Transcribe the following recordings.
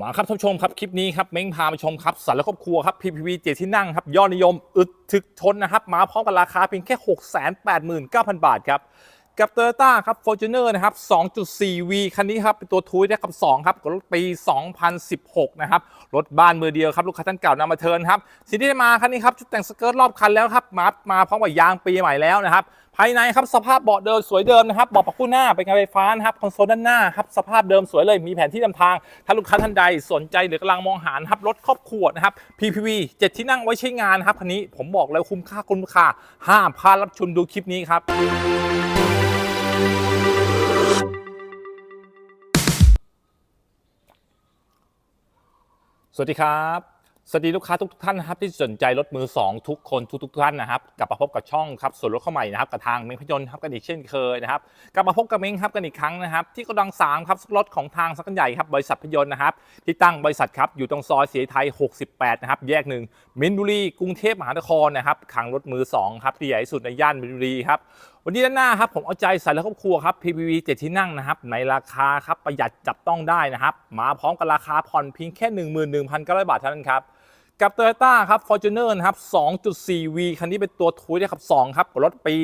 มาครับท่านผู้ชมครับคลิปนี้ครับเม้งพาไปชมครับสารและครอบครัวครับ PPV เจ็ดที่นั่งครับยอดนิยมอึดถึกทนนะครับมาพร้อมกับราคาเพียงแค่ 689,000 บาทครับกับ Toyota ครับ Fortuner นะครับ 2.4V คันนี้ครับเป็นตัวทูยได้กับ2ครับกับรถปี 2016 นะครับ รถบ้านมือเดียวครับ ลูกค้าท่านเก่านำมาเทิร์นครับสิ่งที่ได้มาคันนี้ครับ ชุดแต่งสเกิร์ตรอบคันแล้วครับมามาพร้อมกับยางปีใหม่แล้วนะครับภายในครับสภาพเบาะเดิมสวยเดิมนะครับเบาะปักคู่หน้าเป็นไงานไฟฟ้านะครับคอนโซลด้านหน้าครับสภาพเดิมสวยเลยมีแผนที่นำทางถ้าลูกค้าท่านใดสนใจหรือกำลังมองหาครับรถครอบครัวนะครับ PPV 7 ที่นั่งไว้ใช้งานครับคันนี้ผมบอกเลยคุ้มค่าคุ้มค่าห้ามพลาดรับชมดูคลิปนี้ครับสวัสดีครับ สวัสดีลูกค้าทุกท่านนะครับที่สนใจรถมือ 2 ทุกคนทุกทุกท่านนะครับกลับมาพบกับช่องครับส่วนรถเข้าใหม่นะครับกับทางเม้งพยนต์ครับกันอีกเช่นเคยนะครับกลับมาพบกับเม้งครับกันอีกครั้งนะครับที่กระดัง3ครับรถของทางสักกันใหญ่ครับบริษัทพยนต์นะครับที่ตั้งบริษัทครับอยู่ตรงซอยศรียไทย 68 นะครับแยกหนึ่งมินบุรีกรุงเทพมหานครนะครับคลังรถมือ2ครับที่ใหญ่ที่สุดในย่านมินบุรีครับ วันนี้ด้านหน้าครับผมเอาใจใส่และครอบครัวครับ PPV 7 ที่นั่งนะครับ ในราคาครับประหยัดจับต้องได้นะครับ มาพร้อมกับราคาผ่อนเพียงแค่ 11,900 บาทเท่านั้นครับ กับ Toyota ครับ Fortuner นะครับ 2.4V คันนี้เป็นตัวทูยได้ครับ2ครับรถปี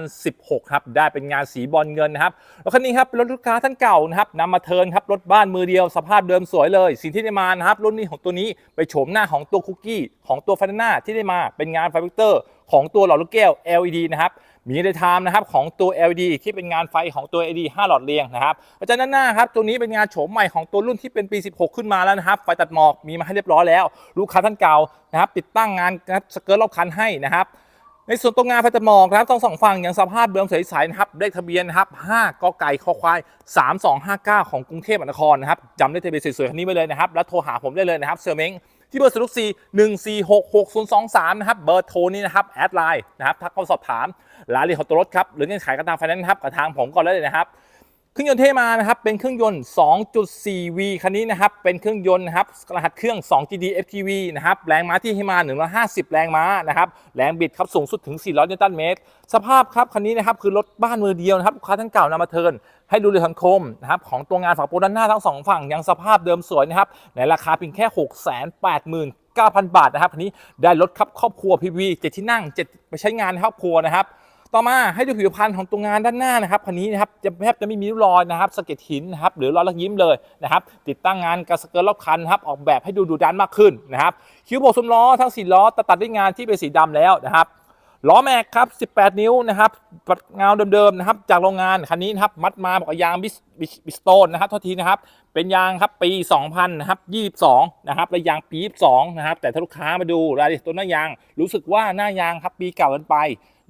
2016 ครับ ได้เป็นงานสีบอลเงินนะครับแล้วคันนี้ครับเป็นรถลูกค้าท่านเก่านะครับนำมาเทิร์นครับรถบ้านมือเดียวสภาพเดิมสวยเลย สิ่งที่ได้มานะครับรุ่นนี้ของตัวนี้ไปโฉมหน้าของตัวคุกกี้ของตัวฟันหน้าที่ได้มาเป็นงานไฟเบเตอร์ของตัวหลอดลูกแก้ว LED นะครับ มีในไทม์นะครับของตัว LED ที่เป็นงานไฟของตัว LED 5 หลอดเรียงนะครับอาจารย์ด้านหน้าครับตัวนี้เป็นงานโฉมใหม่ของตัวรุ่นที่เป็นปี 16 ขึ้นมาแล้วนะครับไฟตัดหมอกมีมาให้เรียบร้อยแล้ว ลูกค้าท่านเก่านะครับติดตั้งงานสเกิร์ตรอบคันให้นะครับในส่วนตรงงานไฟตัดหมอกนะครับต้องสองฝั่งอย่างสภาพเดิมใสๆนะครับเลขทะเบียนนะครับ5กไก่คอควาย 3259 ของกรุงเทพมหานครนะครับจำเลขทะเบียนสวยๆคันนี้ไว้เลยนะครับแล้วโทรหาผมได้เลยนะครับเซอร์เม้ง ที่เบอร์ศูนย์สี่หนึ่งสี่หกหกศูนย์สองสามนะครับเบอร์โทรนี้นะครับแอดไลน์นะครับทักเข้าสอบถามรายละเอียดของตัวรถครับหรือเงื่อนไขการทางไฟแนนซ์ครับกับทางผมก่อนเลยนะครับ เครื่องยนต์เทมานะครับเป็นเครื่องยนต์ 2.4V คันนี้นะครับเป็นเครื่องยนต์นะครับรหัสเครื่อง 2GD FTV นะครับแรงม้าที่ให้มา 150 แรงม้านะครับแรงบิดครับสูงสุดถึง 400 นิวตันเมตร สภาพครับคันนี้นะครับคือรถบ้านมือเดียวนะครับลูกค้าท่านเก่านำมาเทิร์นให้ดูเรือทันโคมนะครับของตัวงานฝาโปรด้านหน้าทั้งสองฝั่งยังสภาพเดิมสวยนะครับในราคาเพียงแค่ 689,000 บาทนะครับคันนี้ได้รถครับครอบครัว PV 7ที่นั่ง7ไปใช้งานในครอบครัวนะครับ ต่อมาให้ดูผิวพรรณของตัวงานด้านหน้านะครับคันนี้นะครับจะแทบจะไม่มีริ้วรอยนะครับสะเก็ดหินนะครับหรือรอยลักยิ้มเลยนะครับติดตั้งงานกระสเกิร์ตรอบคันนะครับออกแบบให้ดูดูดันมากขึ้นนะครับคิ้วโบกซุ้มล้อทั้งสี่ล้อตัดตัดด้วยงานที่เป็นสีดำแล้วนะครับ ล้อแม็กครับ 18 นิ้วนะครับปัดเงาเดิมๆนะครับ จากโรงงานคันนี้นะครับ มัดมาบอกยางบิสบิสบิสโตนนะครับทษทีนะครับ เป็นยางครับปี 2000นะครับ22 นะครับและยางปี 22 นะครับ แต่ถ้าลูกค้ามาดูรายละเอียดตัวหน้ายาง รู้สึกว่าหน้ายางครับปีเก่าเกินไป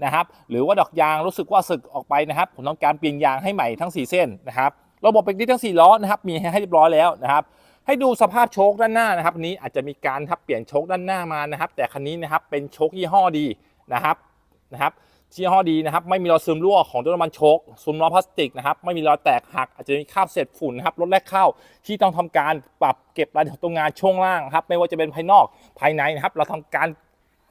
นะครับ หรือว่าดอกยางรู้สึกว่าสึกออกไปนะครับ ผมต้องการเปลี่ยนยางให้ใหม่ทั้ง 4 เส้นนะครับ ระบบเบรกดิทั้ง 4 ล้อนะครับ มีให้เรียบร้อยแล้วนะครับให้ดูสภาพโชคด้านหน้านะครับนี้อาจจะมีการครับเปลี่ยนโชคด้านหน้ามานะครับ แต่คันนี้นะครับเป็นโชคยี่ห้อดี นะครับนะครับยี่ห้อดีนะครับไม่มีรอยซึมรั่วของตัวน้ำมันโชคซึมล้อพลาสติกนะครับไม่มีรอยแตกหักอาจจะมีคราบเศษฝุ่นนะครับรถแรกเข้าที่ต้องทำการปรับเก็บรายละเอียดของตัวงานช่วงล่างครับไม่ว่าจะเป็นภายนอกภายในนะครับ เราทำการ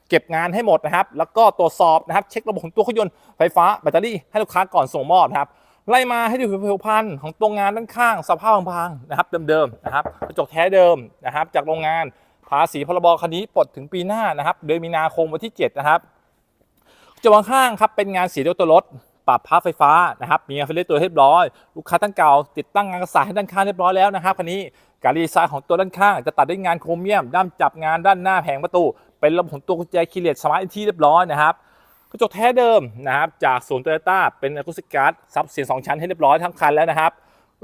เก็บงานให้หมดนะครับ แล้วก็ตรวจสอบนะครับ เช็คระบบของตัวเครื่องยนต์ไฟฟ้าแบตเตอรี่ให้ลูกค้าก่อนส่งมอบครับไล่มาให้ดูผิวพรรณของตัวงานด้านข้าง สภาพพังๆนะครับเดิมๆนะครับกระจกแท้เดิมนะครับ จากโรงงานภาษีพรบคันนี้ปลดถึงปีหน้านะครับเดือนมีนาคมวันที่7นะครับ จวงข้างครับเป็นงานสีด้วตัวรถปรับพับไฟฟ้านะครับ มีไฟเลี้ยวตัวเรียบร้อย ลูกค้าท่านเก่าติดตั้งงานกระสายให้ด้านข้างเรียบร้อยแล้วนะครับคันนี้การดีไซน์ของตัวด้านข้างจะตัดด้วยงานโครเมียม ด้ามจับงานด้านหน้าแผงประตู เป็นระบบของตัวกุญแจคีย์เลสสมาร์ทที่เรียบร้อยนะครับกระจกแท้เดิมนะครับจากศูนย์โตโยต้าเป็นอะคูสติกการ์ดซับเสียงสองชั้นให้เรียบร้อยทั้งคันแล้วนะครับ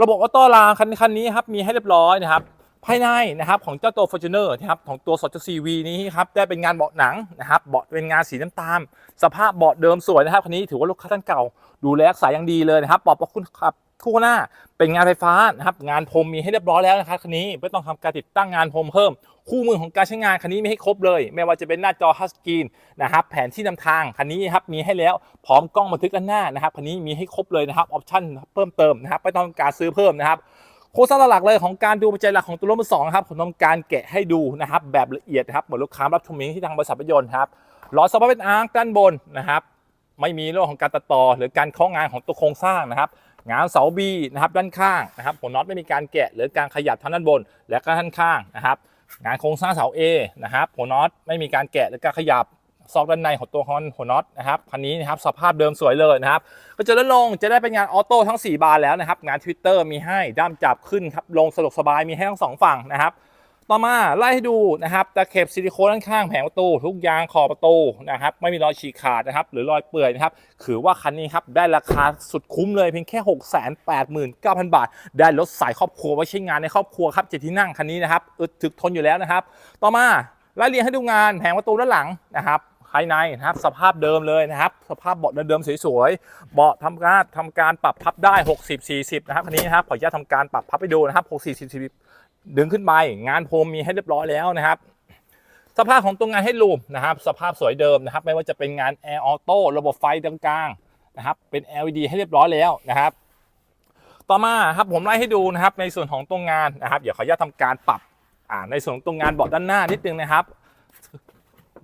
ระบบออโต้ลางคันคันนี้ครับมีให้เรียบร้อยนะครับ ภายในนะครับของเจ้าตัว Fortuner นะครับของตัว 2.4V นี้ครับได้เป็นงานเบาะหนังนะครับเบาะเป็นงานสีน้ำตาล สภาพเบาะเดิมสวยนะครับคันนี้ถือว่าลูกค้าท่านเก่า ดูแลรักษาอย่างดีเลยนะครับปอบประคุณครับคู่หน้าเป็นงานไฟฟ้านะครับงานพรมมีให้เรียบร้อยแล้วนะครับคันนี้ไม่ต้องทำการติดตั้งงานพรมเพิ่ม คู่มือของการใช้งานคันนี้มีให้ครบเลย ไม่ว่าจะเป็นหน้าจอทัชสกรีนนะครับแผนที่นำทางคันนี้ครับมีให้แล้วพร้อมกล้องบันทึกด้านหน้านะครับคันนี้มีให้ครบเลยนะครับออปชั่นเพิ่มเติมนะครับไม่ต้องการซื้อเพิ่มนะครับ โครงสร้างหลักเลยของการดูปัจจัยหลักของตัวรถมือสองครับผมทำการแกะให้ดูนะครับแบบละเอียดครับเหมือนลูกค้ารับชมเองที่ทางบริษัทรถยนต์ครับล้อสปอร์ตเป็นอาร์คด้านบนนะครับไม่มีเรื่องของการตัดต่อหรือการเคาะงานของตัวโครงสร้างนะครับงานเสาบีนะครับด้านข้างนะครับหัวน็อตไม่มีการแกะหรือการขยับทั้งด้านบน และก็ด้านข้างนะครับงานโครงสร้างเสา A นะครับหัวน็อตไม่มีการแกะหรือการขยับ ซอกด้านในของตัวฮอนหัวน็อตนะครับคันนี้นะครับสภาพเดิมสวยเลยนะครับก็จะลดลงจะได้เป็นงานออโต้ทั้ง 4 บานแล้วนะครับงาน Twitter มีให้ด้ามจับขึ้นครับลงสะดวกสบายมีให้ทั้งสองฝั่งนะครับต่อมาไล่ให้ดูนะครับตะเข็บซิลิโคนด้านข้างแผงประตู ทุกยางขอบประตูนะครับไม่มีรอยฉีกขาดนะครับหรือรอยเปื่อยนะครับถือว่าคันนี้ครับได้ราคาสุดคุ้มเลยเพียงแค่ 6 8 9 0 0 0 บาท ได้รถสายครอบครัวไว้ใช้งานในครอบครัวครับเจ็ดที่นั่งคันนี้นะครับอึดถึกทนอยู่แล้วนะครับ ต่อมาไล่เรียงให้ดูงานแผงประตูด้านหลังนะครับ ภายในนะครับ สภาพเดิมเลยนะครับ สภาพเบาะเดิมๆสวยๆเบาะทำการทำการปรับพับได้ 60 40 นะครับคันนี้นะครับขออนุญาตทำการปรับพับไปดูนะครับ 60 40ดึงขึ้นไปงานพรมมีให้เรียบร้อยแล้วนะครับสภาพของตัวงานให้ลูมนะครับ สภาพสวยเดิมนะครับ ไม่ว่าจะเป็นงานแอร์ออโต้ระบบไฟตรงกลางนะครับ เป็น LED ให้เรียบร้อยแล้วนะครับ ต่อมาครับผมไล่ให้ดูนะครับ ในส่วนของตรงงานนะครับ เดี๋ยวขออนุญาตทำการปรับในส่วนของตรงงานเบาะด้านหน้านิดนึงนะครับ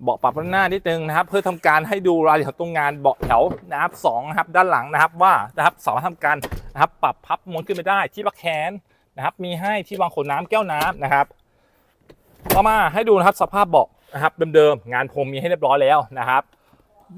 เบาะปรับด้านหน้านิดนึงนะครับ เพื่อทำการให้ดูรายละเอียดตรงงานเบาะแถวนะครับสองนะครับด้านหลังนะครับว่านะครับสามารถทำการนะครับปรับพับม้วนขึ้นไปได้ที่บักแขนนะครับ มีให้ที่วางขวดน้ำแก้วน้ำนะครับ ต่อมาให้ดูนะครับสภาพเบาะนะครับเดิมๆงานพรมมีให้เรียบร้อยแล้วนะครับ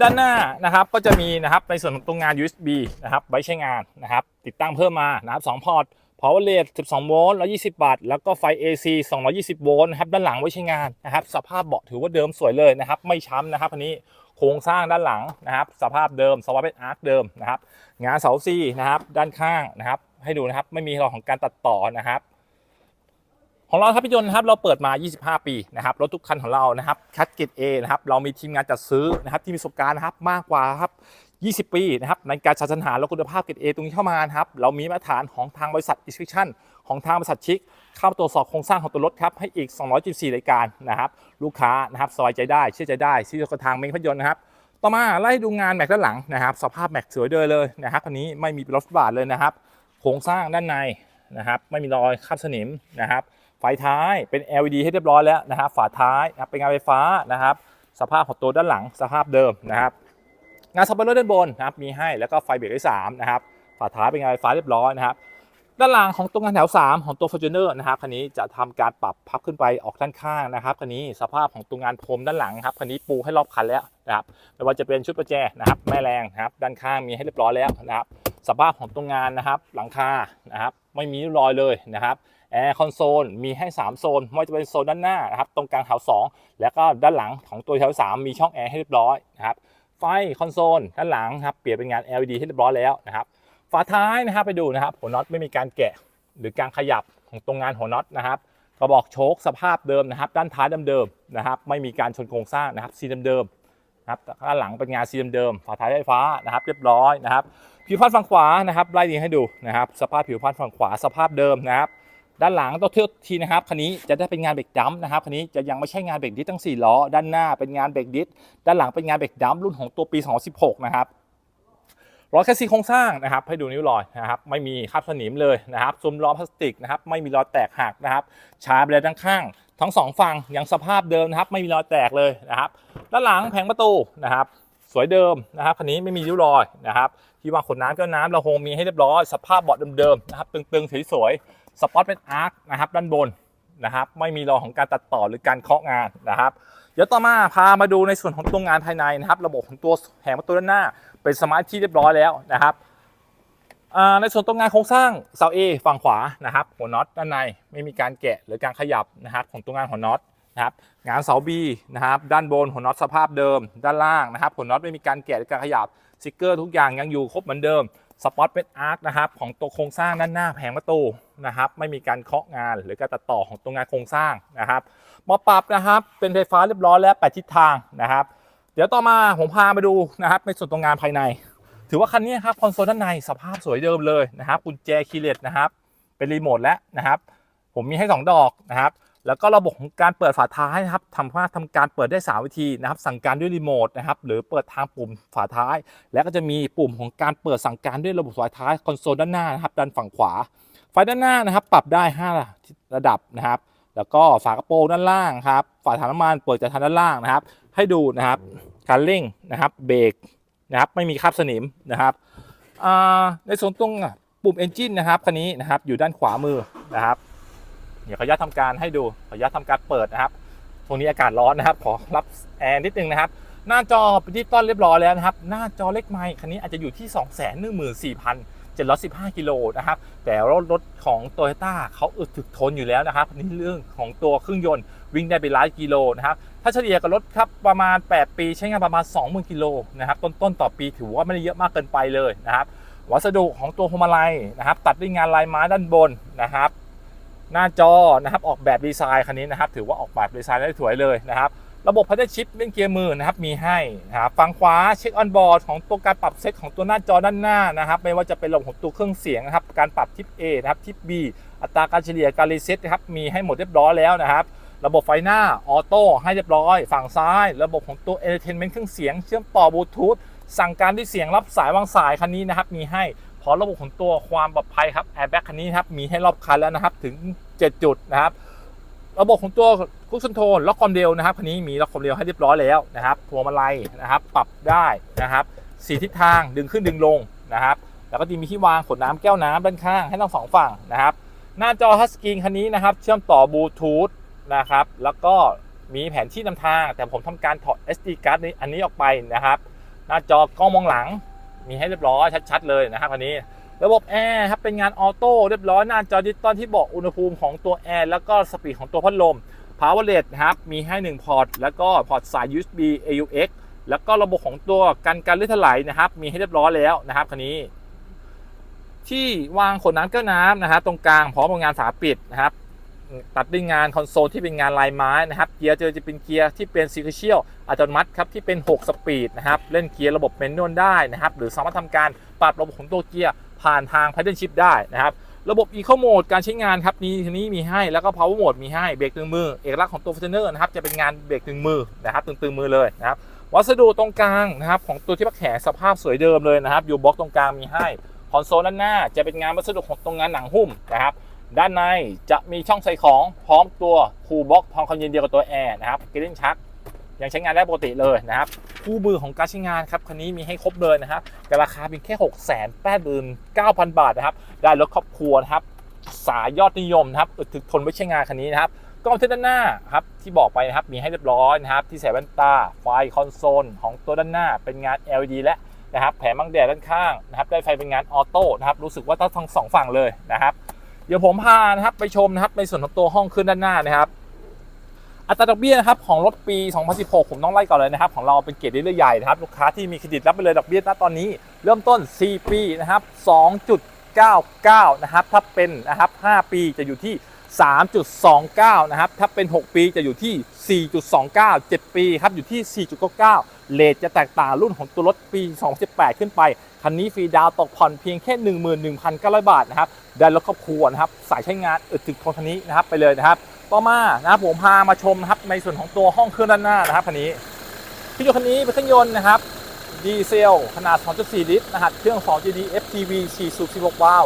ด้านหน้านะครับก็จะมีนะครับในส่วนของตรงงาน USB นะครับไว้ใช้งานนะครับ ติดตั้งเพิ่มมานะครับ2พอร์ต power rate 12 โวลต์ 120 วัตต์ แล้วก็ไฟ AC 220 โวลต์นะครับ ด้านหลังไว้ใช้งานนะครับ สภาพเบาะถือว่าเดิมสวยเลยนะครับ ไม่ช้ำนะครับอันนี้โครงสร้างด้านหลังนะครับ สภาพเดิม สวาเป็นอาร์คเดิมนะครับ งานเสาซีนะครับ ด้านข้างนะครับ ให้ดูนะครับ ไม่มีรอยของการตัดต่อนะครับของเราครับพี่ยนต์นะครับเราเปิดมา 25 ปีนะครับรถทุกคันของเรานะครับคัดเกตเอนะครับเรามีทีมงานจัดซื้อนะครับที่มีประสบการณ์นะครับมากกว่าครับ 20 ปีนะครับในการจัดสรรหาและคุณภาพเกรดเอตรงนี้เข้ามานะครับเรามีมาตรฐานของทางบริษัท i n s p e c t i o n ของทางบริษัทชิคเข้าตรวจสอบโครงสร้างของตัวรถครับให้อีก214รายการนะครับลูกค้านะครับสบายใจได้เชื่อใจได้ที่ทางเมงพยนต์นะครับต่อมาไล่ดูงานแม็กด้านหลังนะครับ สภาพแม็กสวยเดินเลยนะครับคันนี้ไม่มีรถบาดเลยนะครับโครงสร้างด้านในนะครับไม่มีรอยคราบสนิมนะครับไฟท้ายเป็น LED ให้เรียบร้อยแล้วนะครับฝาท้ายเป็นงานไฟฟ้านะครับสภาพของตัวด้านหลังสภาพเดิมนะครับ งานสปอยเลอร์ด้านบนนะครับมีให้แล้วก็ไฟเบรกที่3นะครับฝาท้ายเป็นงานไฟฟ้าเรียบร้อยนะครับด้านหลังของตรงงานแถว 3 ของตัว Fortuner นะครับคันนี้จะทำการปรับพับขึ้นไปออกด้านข้างนะครับคันนี้สภาพของตรงงานพรมด้านหลังครับคันนี้ปูให้รอบคันแล้วนะครับไม่ว่าจะเป็นชุดประแจนะครับแม่แรงนะครับด้านข้างมีให้เรียบร้อยแล้วนะครับสภาพของตรงงานนะครับหลังคานะครับไม่มีริ้วรอยเลยนะครับแอร์คอนโซลมีให้ 3 โซนไม่ว่าจะเป็นโซนด้านหน้านะครับตรงกลางแถว2แล้วก็ด้านหลังของตัวแถว 3 มีช่องแอร์ให้เรียบร้อยนะครับ ไฟคอนโซลด้านหลังครับเปลี่ยนเป็นงาน LED ที่เรียบร้อยแล้วนะครับฝาท้ายนะครับไปดูนะครับหัวน็อตไม่มีการแกะหรือการขยับของตรงงานหัวน็อตนะครับกระบอกโชคสภาพเดิมนะครับ ด้านท้ายเดิมๆนะครับ ไม่มีการชนโครงสร้างนะครับซีเดิมๆนะครับด้านหลังเป็นงานซีเดิมๆฝาท้ายไฟฟ้านะครับ เรียบร้อยนะครับผิวพันฝั่งขวานะครับไล่เรีให้ดูนะครับ สภาพผิวพันฝั่งขวาสภาพเดิมนะครับ ด้านหลังต้องเทียบทีนะครับคันนี้จะได้เป็นงานเบรกดัมนะครับคันนี้จะยังไม่ใช่งานเบรกดิสทั้ง 4 ล้อ ด้านหน้าเป็นงานเบรกดิสด้านหลังเป็นงานเบรกดัมรุ่นของตัวปี 2016 นะครับล้อแคสซีโครงสร้างนะครับให้ดูนิ้วรอยนะครับไม่มีคราบสนิมเลยนะครับซุ้มล้อพลาสติกนะครับไม่มีรอยแตกหักนะครับชาร์ปเลยด้านข้าง ทั้งสองฝั่งยังสภาพเดิมนะครับไม่มีรอยแตกเลยนะครับด้านหลังแผงประตูนะครับสวยเดิมนะครับคันนี้ไม่มีริ้วรอยนะครับที่วางขวดน้ำก้วน้ำเราโฮมมีให้เรียบร้อยสภาพเบาะเดิมๆนะครับตึงๆสวยๆ สปอตเป็นอาร์คนะครับด้านบนนะครับไม่มีรอยของการตัดต่อหรือการเคาะงานนะครับ เดี๋ยวต่อมาพามาดูในส่วนของตัวงานภายในนะครับ ระบบของตัวแผงประตูด้านหน้า เป็นสมาร์ทที่เรียบร้อยแล้วนะครับในส่วนตรงงานโครงสร้างเสาเอฝั่งขวานะครับ หัวน็อตด้านในไม่มีการแกะหรือการขยับนะครับของตัวงานหัวน็อตนะครับงานเสาบีนะครับด้านบนหัวน็อตสภาพเดิม ด้านล่างนะครับหัวน็อตไม่มีการแกะหรือการขยับสติกเกอร์ทุกอย่างยังอยู่ครบเหมือนเดิม สปอตเป็นอาร์คนะครับของตัวโครงสร้างด้านหน้าแผงประตูนะครับไม่มีการเคาะงานหรือการตัดต่อของตัวงานโครงสร้างนะครับมาปรับนะครับเป็นไฟฟ้าเรียบร้อยแล้วแปดทิศทางนะครับ เดี๋ยวต่อมาผมพามาดูนะครับในส่วนตรงงานภายใน ถือว่าคันนี้ครับคอนโซลด้านในสภาพสวยเดิมเลยนะครับกุญแจคีย์เลสนะครับเป็นรีโมทแล้วนะครับ ผมมีให้ 2 ดอกนะครับ แล้วก็ระบบของการเปิดฝาท้ายนะครับทำว่าทำการเปิดได้ 3 วิธีนะครับ สั่งการด้วยรีโมทนะครับหรือเปิดทางปุ่มฝาท้าย แล้วก็จะมีปุ่มของการเปิดสั่งการด้วยระบบฝาท้ายคอนโซลด้านหน้านะครับด้านฝั่งขวา ไฟด้านหน้านะครับ ปรับได้ 5 ระดับนะครับ แล้วก็ฝากระโปรงด้านล่างครับฝาถังน้ำมันเปิดจากทางด้านล่างนะครับ ให้ดูนะครับการเร่งนะครับเบรกนะครับไม่มีคราบสนิมนะครับในส่วนตรงปุ่ม Engine นะครับคันนี้นะครับอยู่ด้านขวามือนะครับ เดี๋ยวขออนุญาตทำการให้ดูขออนุญาตทำการเปิดนะครับช่วงนี้อากาศร้อนนะครับ ขอรับแอร์นิดนึงนะครับหน้าจอป็นดิจิตอลเรียบร้อยแล้วนะครับ หน้าจอเล็กไม้คันนี้อาจจะอยู่ที่ 214,715 กิโลนะครับ แต่รถรถของโตโยต้าเขาอึดถึกทนอยู่แล้วนะครับนี่เรื่องของตัวเครื่องยนต์วิ่งได้ไปหลายกิโลนะครับ ถ้าเฉลี่ยกับรถครับประมาณ 8 ปีใช้งานประมาณ 20,000 กิโลนะครับ ต้นๆต่อปีถือว่าไม่ได้เยอะมากเกินไปเลยนะครับ วัสดุของตัวพวงมาลัยนะครับ ตัดด้วยงานลายไม้ด้านบนนะครับ หน้าจอนะครับออกแบบดีไซน์คันนี้นะครับถือว่าออกแบบดีไซน์ได้สวยเลยนะครับระบบพัฒชิปเล่นเกียร์มือนะครับมีให้นะครับฝั่งขวาเช็คออนบอร์ดของตัวการปรับเซตของตัวหน้าจอด้านหน้านะครับไม่ว่าจะเป็นระบบของตัวเครื่องเสียงนะครับการปรับทิป A นะครับทิป B อัตราการเฉลี่ยการรีเซ็ตนะครับมีให้หมดเรียบร้อยแล้วนะครับระบบไฟหน้าออโต้ให้เรียบร้อย ฝั่งซ้าย ระบบของตัว Entertainment เครื่องเสียง เชื่อมต่อบลูทูธสั่งการด้วยเสียงรับสายวางสายคันนี้นะครับมีให้ พอระบบของตัวความปลอดภัยครับแอร์แบ็กคันนี้ครับมีให้รอบคันแล้วนะครับถึง 7 จุดนะครับระบบของตัวคุชชั่นโทนล็อกความเร็วนะครับคันนี้มีล็อกความเร็วให้เรียบร้อยแล้วนะครับพวงมาลัยนะครับปรับได้นะครับสีทิศทางดึงขึ้นดึงลงนะครับแล้วก็จะมีที่วางขวดน้ำแก้วน้ำด้านข้างให้ทั้งสองฝั่งนะครับหน้าจอทัชสกรีนคันนี้นะครับเชื่อมต่อบลูทูธนะครับแล้วก็มีแผนที่นำทาง แต่ผมทำการถอด SD card นี้อันนี้ออกไปนะครับ หน้าจอกล้องมองหลัง มีให้เรียบร้อยชัด ๆ เลยนะครับคันนี้ ระบบแอร์ครับเป็นงานออโต้เรียบร้อยหน้าจอดิจิตอลที่บอกอุณหภูมิของตัวแอร์แล้วก็สปีดของตัวพัดลม power LED นะครับมีให้ 1 พอร์ตแล้วก็พอร์ตสาย USB AUX แล้วก็ระบบของตัวกันการลื่นถลายนะครับ มีให้เรียบร้อยแล้วนะครับคันนี้ ที่วางขวดน้ำแก้วน้ำนะครับตรงกลางพร้อมกับงานฝาปิดนะครับ ตัดด้วยงานคอนโซลที่เป็นงานลายไม้นะครับเกียร์เจอจะเป็นเกียร์ที่เป็นซีเคเชียลอัตโนมัติครับที่เป็น 6 สปีดนะครับเล่นเกียร์ระบบเมนนวลได้นะครับหรือสามารถทำการปรับระบบของตัวเกียร์ผ่านทาง Paddle Shift ได้นะครับระบบ Eco Mode การใช้งานครับนี้ทีนี้มีให้แล้วก็ Power Mode มีให้เบรกตึงมือ เอกลักษณ์ของตัว Fortuner นะครับจะเป็นงานเบรกตึงมือนะครับตึงๆมือเลยนะครับวัสดุตรงกลางนะครับของตัวที่พักแขนสภาพสวยเดิมเลยนะครับยูบล็อกตรงกลางมีให้คอนโซลด้านหน้าจะเป็นงานวัสดุของตรงงานหนังหุ้มนะครับ ด้านในจะมีช่องใส่ของพร้อมตัวคูลบ็อกทองคำเย็นเดียวกับตัวแอร์นะครับกริ้นชักยังใช้งานได้ปกติเลยนะครับ คู่มือของการใช้งานครับคันนี้มีให้ครบเลยนะครับแต่ราคาเพียงแค่ 6 8 9 0 0 0 บาทนะครับ ได้รถครอบครัวนะครับ สายยอดนิยมนะครับอึดถึกทนไว้ใช้งานคันนี้นะครับกล้องที่ด้านหน้าครับที่บอกไปนะครับมีให้เรียบร้อยนะครับ ที่ใส่แว่นตาไฟคอนโซลของตัวด้านหน้าเป็นงาน LED และนะครับ แผงบังแดดด้านข้างนะครับ ได้ไฟเป็นงานออโต้นะครับรู้สึกว่าต้องทั้งสองฝั่งเลยนะครับ เดี๋ยวผมพานะครับไปชมนะครับในส่วนของตัวห้องขึ้นด้านหน้านะครับ อัตราดอกเบี้ยนะครับของรถปี 2016 ผมต้องไล่ก่อนเลยนะครับ ของเราเป็นเกรดดีลเลอยใหญ่นะครับลูกค้าที่มีเครดิตรับไปเลยดอกเบี้ยณตอนนี้ เริ่มต้น 4 ปีนะครับ 2.99 นะครับถ้าเป็นนะครับ 5 ปีจะอยู่ที่ 3.29 นะครับ ถ้าเป็น 6 ปีจะอยู่ที่ 4.29 7 ปีครับ อยู่ที่ 4.99 เลทจะแตกต่างรุ่นของตัวรถปี 2018 ขึ้นไป คันนี้ฟรีดาวตกผ่อนเพียงแค่ 11,900 บาทนะครับ ได้รถครอบครัวนะครับ สายใช้งานอึดถึกทนคันนี้นะครับไปเลยนะครับ ต่อมานะครับผมพามาชมนะครับในส่วนของตัวห้องเครื่องด้านหน้านะครับคันนี้เครื่องยนต์คันนี้เป็นเครื่องยนต์นะครับ ดีเซล ขนาด 2.4 ลิตรนะครับเครื่อง 2GD FTV 4 สูบ 16 วาล์ว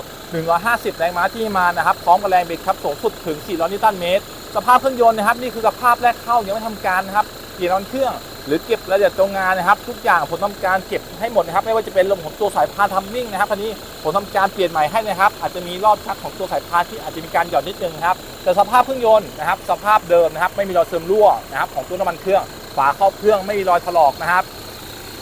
150 แรงม้าที่มานะครับ พร้อมกับแรงบิดครับสูงสุดถึง 400 นิวตันเมตร สภาพเครื่องยนต์นะครับ นี่คือสภาพแรกเข้า ยังไม่ทำการนะครับเปลี่ยนอันเครื่อง หรือเก็บรายละเอียดตรงงานนะครับ ทุกอย่างผมทำการเก็บให้หมดนะครับ ไม่ว่าจะเป็นระบบของตัวสายพานทัมมิ่งนะครับคันนี้ผมทำการเปลี่ยนใหม่ให้นะครับ อาจจะมีรอบชักของตัวสายพานที่อาจจะมีการหย่อนนิดนึงนะครับ แต่สภาพเครื่องยนต์นะครับ สภาพเดิมนะครับ ไม่มีรอยเสื่อมรั่วนะครับของตัวน้ำมันเครื่อง ฝาครอบเครื่องไม่มีรอยถลอกนะครับ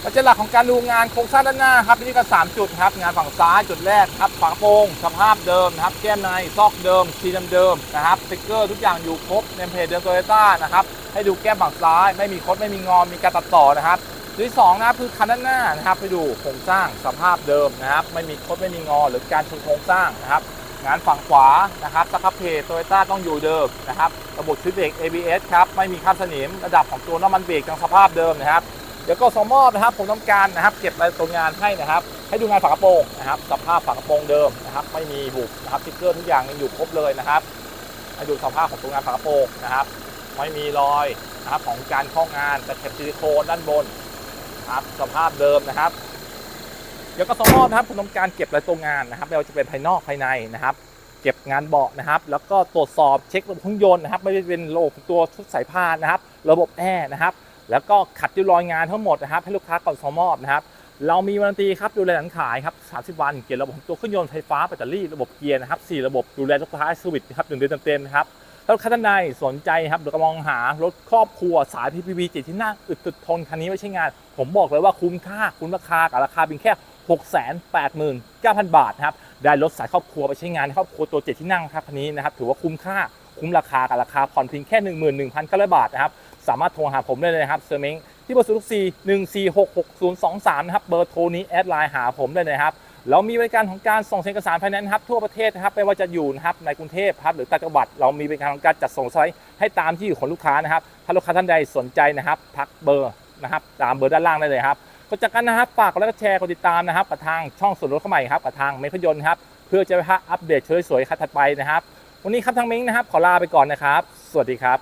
ปัจจัยหลักของการดูงานโครงสร้างด้านหน้าครับนี่ก็ 3 จุดครับ งานฝั่งซ้ายจุดแรกครับฝาโปรงสภาพเดิมนะครับแก้มในซอกเดิมซีเดิมๆนะครับสติกเกอร์ทุกอย่างอยู่ครบเนเพจเดิมโตโยต้านะครับให้ดูแก้มฝั่งซ้าย ไม่มีคดไม่มีงอมีการตัดต่อนะครับจุดที่สองนะครับคือคันด้านหน้านะครับไปดูโครงสร้างสภาพเดิมนะครับไม่มีคดไม่มีงอหรือการชนโครงสร้างนะครับงานฝั่งขวานะครับสครับเพจโตโยต้าต้องอยู่เดิมนะครับระบบชุดเบรก ABS ครับไม่มีคราบสนิมระดับของตัวน้ำมันเบรกยังสภาพเดิมนะครับ เดี๋ยวก็สมอบนะครับผมต้องการนะครับ เก็บรายตัวงานให้นะครับ ให้ดูงานฝากระโปรงนะครับ สภาพฝากระโปรงเดิมนะครับ ไม่มีบุบนะครับสติ๊กเกอร์ทุกอย่างยังอยู่ครบเลยนะครับให้ดูสภาพของตัวงานฝากระโปรงนะครับ ไม่มีรอยนะครับของการข้องงานตะเข็บซิลิโคนด้านบนนะครับสภาพเดิมนะครับเดี๋ยวก็สมอบนะครับผมทำการเก็บรายตัวงานนะครับไม่ว่าจะเป็นภายนอกภายในนะครับ เก็บงานเบาะนะครับ แล้วก็ตรวจสอบเช็คระบบเครื่องยนต์นะครับ ไม่ว่าจะเป็นระบบตัวชุดสายพานนะครับ ระบบแอร์นะครับ แล้วก็ขัดริ้วรอยงานทั้งหมดนะครับให้ลูกค้าก่อนสมอบนะครับเรามีวารันตีครับดูแลหลังขายครับ30 วันเกี่ยวกับระบบตัวเครื่องยนต์ไฟฟ้าแบตเตอรี่ระบบเกียร์นะครับ4ระบบดูแลลูกค้าสวิตนะครับหนึ่งเดือนเต็มๆนะครับถ้าลูกค้าท่านใดสนใจครับหรือกำลังหารถครอบครัวสาย PPV จิตที่นั่งอึดตึดทนคันนี้ไว้ใช้งาน ผมบอกเลยว่าคุ้มค่าคุ้มราคากับราคาเพียงแค่ 689,000 บาทนะครับได้รถสายครอบครัวไปใช้งานครอบครัวตัวเจ็ดที่นั่งครับคันนี้นะครับถือว่าคุ้มค่าคุ้มราคากับราคาผ่อนเพียงแค่ 11,900 บาทนะครับ สามารถโทรหาผมได้เลยนะครับเซอร์เมงที่เบอร์ศูนย์สี่หนึ่งสี่หกหกศูนย์สองสามนะครับเบอร์โทรนี้แอดไลน์หาผมได้เลยครับเรามีบริการของการส่งเอกสารภายในนะครับทั่วประเทศนะครับไม่ว่าจะอยู่นะครับในกรุงเทพครับหรือต่างจังหวัด เรามีบริการของการจัดส่งไลด์ให้ตามที่อยู่ของลูกค้านะครับ ถ้าลูกค้าท่านใดสนใจนะครับทักเบอร์นะครับตามเบอร์ด้านล่างได้เลยครับก็จากกันนะครับฝากกดไลค์กดแชร์กดติดตามนะครับกับทางช่องส่วนลดเข้าใหม่ครับกับทางเมพยนต์ครับเพื่อจะไปอัปเดตช่วยสวยๆคันถัดไปนะครับ วันนี้ครับทางเม้งนะครับขอลาไปก่อนนะครับ สวัสดีครับ